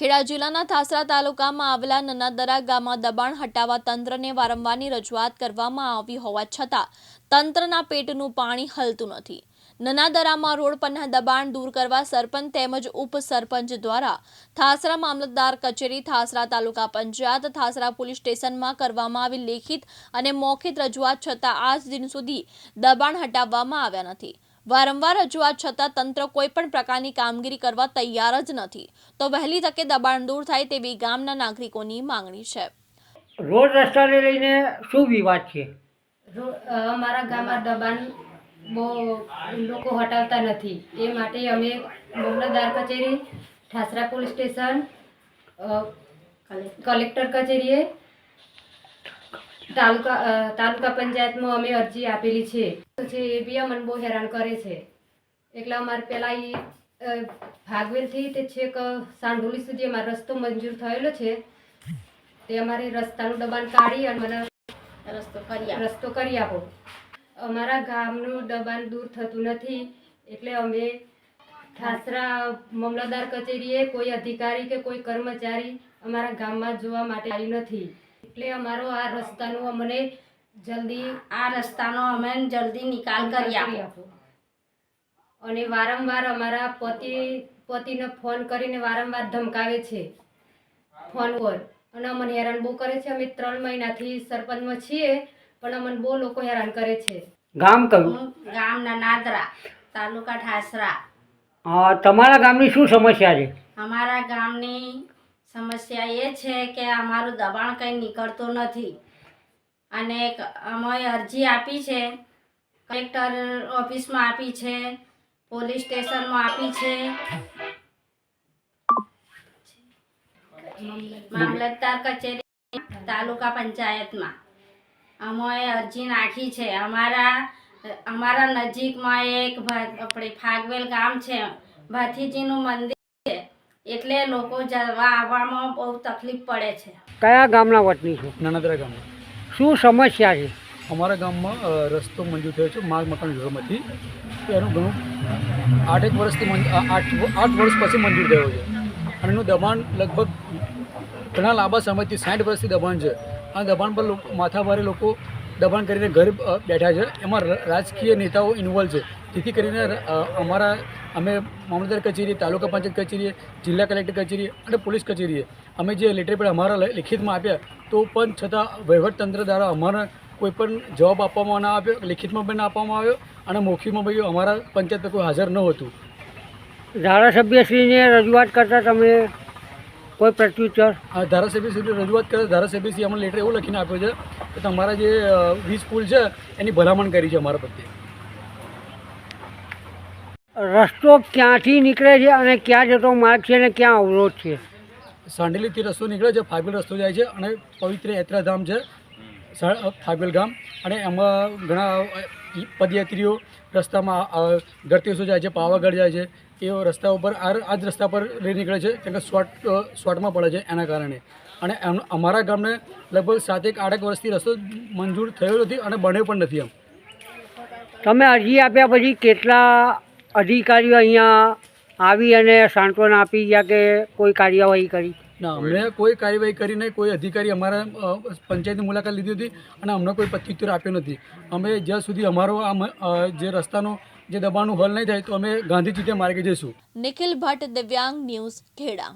ખેડા જિલ્લાના થાસરા તાલુકામાં આવેલા નનાદરા ગામમાં દબાણ હટાવવા તંત્રને વારંવારની રજૂઆત કરવામાં આવી હોવા છતાં તંત્રના પેટનું પાણી હલતું નથી. નનાદરામાં રોડ પરના દબાણ દૂર કરવા સરપંચ તેમજ ઉપસરપંચ દ્વારા થાસરા મામલતદાર કચેરી થાસરા તાલુકા પંચાયત થાસરા પોલીસ સ્ટેશનમાં કરવામાં આવી લેખિત અને મૌખિત રજૂઆત છતાં આજ દિન સુધી દબાણ હટાવવામાં આવ્યા નથી. વારંવાર રજૂઆત છતાં તંત્ર કોઈ પણ પ્રકારની કામગીરી કરવા તૈયાર જ નથી. તો વહેલી તકે દબાણ દૂર થાય તેવી ગામના નાગરિકોની માંગણી છે. રોડ રસ્તાને લઈને શું વિવાદ છે? અમારા ગામમાં દબાણ બહુ લોકો હટાવતા નથી. એ માટે અમે મામલતદાર કચેરી ઠાસરા પોલીસ સ્ટેશન કલેક્ટર કચેરીએ તાલુકા તાલુકા પંચાયતમાં અમે અરજી આપેલી છે. છે એ બી અમને બહુ હેરાન કરે છે. એટલે અમારે પહેલાં એ ભાગવેલથી તે છેક સાંઢોલી સુધી અમારો રસ્તો મંજૂર થયેલો છે. તે અમારે રસ્તાનું દબાણ કાઢી અને મને રસ્તો કરી રસ્તો કરી આપો. અમારા ગામનું દબાણ દૂર થતું નથી. એટલે અમે ઠાસરા મામલતદાર કચેરીએ કોઈ અધિકારી કે કોઈ કર્મચારી અમારા ગામમાં જોવા માટે આવ્યું નથી. એટલે અમારો આ રસ્તાનો અમને જલ્દી આ રસ્તાનો અમે જલ્દી નિકાલ કરી આપો. અને વારંવાર અમારા પતિ પતિને ફોન કરીને વારંવાર ધમકાવે છે. ફોન પર. અને અમને હેરાન બહુ કરે છે. અમે ત્રણ મહિનાથી સરપંચમાં છીએ પણ અમને બહુ લોકો હેરાન કરે છે. ગામ કયું? ગામ નાદરા તાલુકા ઠાસરા તમારા ગામની શું સમસ્યા છે? અમારા ગામની સમસ્યા એ છે કે અમારું દબાણ કંઈ નીકળતું નથી. અને અમે અરજી આપી છે, કલેક્ટર ઓફિસમાં આપી છે, પોલીસ સ્ટેશનમાં આપી છે. મામલતદાર કચેરી, તાલુકા પંચાયતમાં. અમે અરજી નાખી છે. અમારા અમારા નજીકમાં એક આપણે ફાગવેલ ગામ છે, ભાથીજીનું મંદિર છે. એટલે લોકો જવા આવવામાં બહુ તકલીફ પડે છે. કયા ગામના વતની છો? નાનાદરા ગામમાં શું સમસ્યા છે? અમારા ગામમાં રસ્તો મંજૂર થયો છે માર્ગ મકાન વિભાગમાંથી. તો એનું ઘણું આઠેક વર્ષથી આઠ આઠ વર્ષ પછી મંજૂર થયો છે. અને એનું દબાણ લગભગ ઘણા લાંબા સમયથી સાઠ વર્ષથી દબાણ છે. આ દબાણ પર લોકો માથાભારે લોકો દબાણ કરીને ઘર બેઠા છે. એમાં રાજકીય નેતાઓ ઇન્વોલ્વ છે. જેથી કરીને અમારા, અમે મામલતદાર કચેરી તાલુકા પંચાયત કચેરીએ, જિલ્લા કલેક્ટર કચેરી અને પોલીસ કચેરીએ અમે જે લેટર પેડ અમારા લિખિતમાં આપ્યા, તો પણ છતાં વહીવટતંત્ર દ્વારા અમારા કોઈ પણ જવાબ આપવામાં ના આવ્યો, લિખિતમાં પણ આપવામાં આવ્યો અને મૌખિકમાં ભાઈ અમારા પંચાયત કોઈ હાજર ન હતું. ધારાસભ્યશ્રીને રજૂઆત કરતાં તમે કોઈ પ્રત્યુત્તર ધારાસભ્ય સુધી રજૂઆત કરે ધારાસભ્યશ્રી અમને લેટર એવું લખીને આપ્યો છે કે તમારા જે વીજ પુલ છે એની ભલામણ કરી છે અમારા પ્રત્યે. રસ્તો ક્યાંથી નીકળે છે અને ક્યાં જતો માર્ગ છે અને ક્યાં અવરોધ છે? સાંડેલીથી રસ્તો નીકળે છે ફાગવેલ રસ્તો જાય છે અને પવિત્ર યાત્રાધામ છે ફાગવેલ ગામ. અને એમાં ઘણા પદયાત્રીઓ રસ્તામાં અ, ગરતીસો જાય છે પાવાગઢ જાય છે એ રસ્તા ઉપર આ જ રસ્તા પર લઈ નીકળે છે કેમ કે શોર્ટ શોર્ટમાં પડે છે એના કારણે. અને એમ અમારા ગામને લગભગ સાતેક આઠેક વર્ષથી રસ્તો મંજૂર થયો નથી અને બન્યો પણ નથી એમ. તમે અરજી આપ્યા પછી કેટલા અધિકારીઓ અહીંયા આવી અને સાંત્વના આપી ગયા કે કોઈ કાર્યવાહી કરી? ના અમને કોઈ કાર્યવાહી કરીને કોઈ અધિકારી અમારા પંચાયતની મુલાકાત લીધી હતી અને અમને કોઈ પ્રત્યુત્તર આપ્યો નથી. અમે જ્યાં સુધી અમારો આ જે રસ્તાનો જે દબાણનું હલ નહીં થાય તો અમે ગાંધી ચિત્તે માર્ગે જઈશું. નિખિલ ભટ્ટ, દિવ્યાંગ ન્યૂઝ ખેડા.